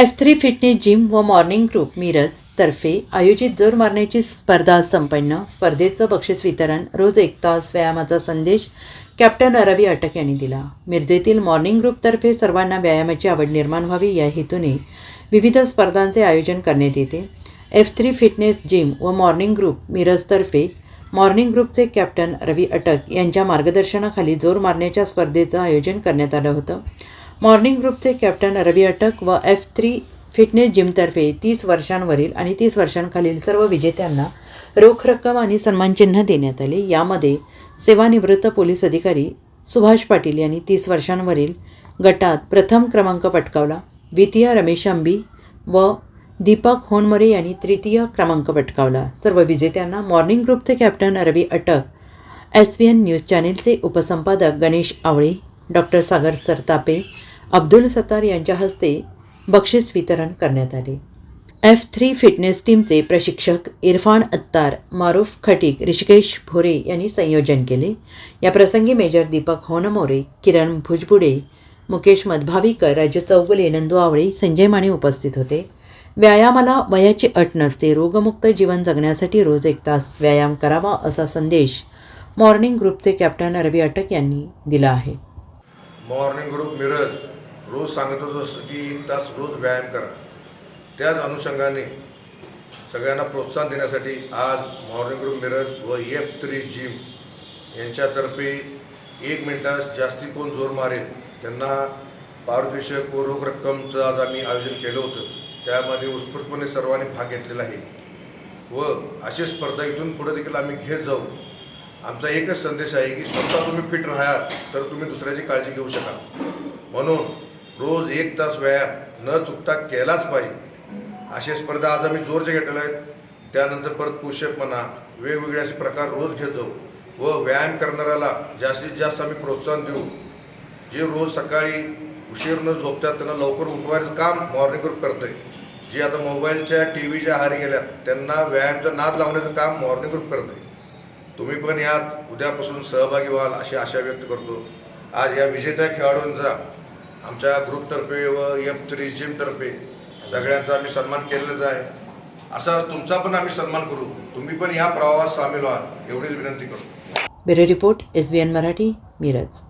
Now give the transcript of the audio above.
F three fitness gym व morning group Miraj तर्फे आयोजित जोर मारण्याची स्पर्धा संपन्न. स्पर्धेचं बक्षीस वितरण रोज एक तास व्यायामाचा संदेश कॅप्टन रवी अटक यांनी दिला. मिरजेतील मॉर्निंग ग्रुपतर्फे सर्वांना व्यायामाची आवड निर्माण व्हावी या हेतूने विविध स्पर्धांचे आयोजन करण्यात येते. एफ थ्री फिटनेस जिम व मॉर्निंग ग्रुप मिरजतर्फे मॉर्निंग ग्रुपचे कॅप्टन रवी अटक यांच्या मार्गदर्शनाखाली जोर मारण्याच्या स्पर्धेचं आयोजन करण्यात आलं होतं. मॉर्निंग ग्रुपचे कॅप्टन रवी अटक व एफ थ्री फिटनेस जिमतर्फे तीस वर्षांवरील आणि तीस वर्षांखालील सर्व विजेत्यांना रोख रक्कम आणि सन्मानचिन्ह देण्यात आले. यामध्ये सेवानिवृत्त पोलीस अधिकारी सुभाष पाटील यांनी तीस वर्षांवरील गटात प्रथम क्रमांक पटकावला. द्वितीय रमेश अंबी व दीपक होनमरे यांनी तृतीय क्रमांक पटकावला. सर्व विजेत्यांना मॉर्निंग ग्रुपचे captain Ravi Atak. S V N news चॅनेलचे उपसंपादक गणेश आवळे डॉक्टर सागर सरतापे अब्दुल सत्तार यांच्या हस्ते बक्षीस वितरण करण्यात आले. एफ थ्री फिटनेस टीमचे प्रशिक्षक इरफान अत्तार मारूफ खटीक ऋषिकेश भोरे यांनी संयोजन केले. या प्रसंगी मेजर दीपक होनमोरे किरण भुजबुडे मुकेश मधभावीकर राजू चौगुले नंदू आवळे संजय माने उपस्थित होते. व्यायामाला वयाची अट नसते रोगमुक्त जीवन जगण्यासाठी रोज एक तास व्यायाम करावा असा संदेश मॉर्निंग ग्रुपचे कॅप्टन रवी अटक यांनी दिला आहे. Morning group Miraj. रोज सांगत होतो असं की एक तास रोज व्यायाम करा. त्याच अनुषंगाने सगळ्यांना प्रोत्साहन देण्यासाठी आज मॉर्निंग ग्रुप मिरज व एफ थ्री जिम यांच्यातर्फे एक मिनिटात जास्ती कोण जोर मारेल त्यांना पारदर्शक व रोख रक्कमचं आज आम्ही आयोजन केलं होतं. त्यामध्ये उत्स्फूर्तपणे सर्वांनी भाग घेतलेला आहे. व अशी स्पर्धा इथून पुढे देखील आम्ही घेत जाऊ. आमचा एकच संदेश आहे की स्वतः तुम्ही फिट राहा तर तुम्ही दुसऱ्याची काळजी घेऊ शकाल. म्हणून रोज एक तास व्यायाम न चुकता केलाच पाहिजे. अशा स्पर्धा आज आम्ही जोरच्या घेतलेल्या आहेत. त्यानंतर परत पुशअप म्हणा वेगवेगळे असे प्रकार रोज घेतो व व्यायाम करणाऱ्याला जास्तीत जास्त आम्ही प्रोत्साहन देऊ. जे रोज सकाळी उशीर न झोपतात त्यांना लवकर उठवायचं काम मॉर्निंग ग्रुप आहे जे आता मोबाईलच्या टी व्हीच्या आहारी गेल्यात त्यांना व्यायामचा नाद लावण्याचं काम मॉर्निंग ग्रुप आहे तुम्ही पण यात उद्यापासून सहभागी व्हाल अशी आशा व्यक्त करतो. आज या विजेत्या खेळाडूंचा आमच्या ग्रुपतर्फे व एफ थ्री जिमतर्फे सगळ्यांचा आम्ही सन्मान केलेलाच आहे. असा तुमचा पण आम्ही सन्मान करू. तुम्ही पण या प्रवाहात सामील व्हा. एवढीच विनंती करू. Bureau report S B N Marathi Miraj.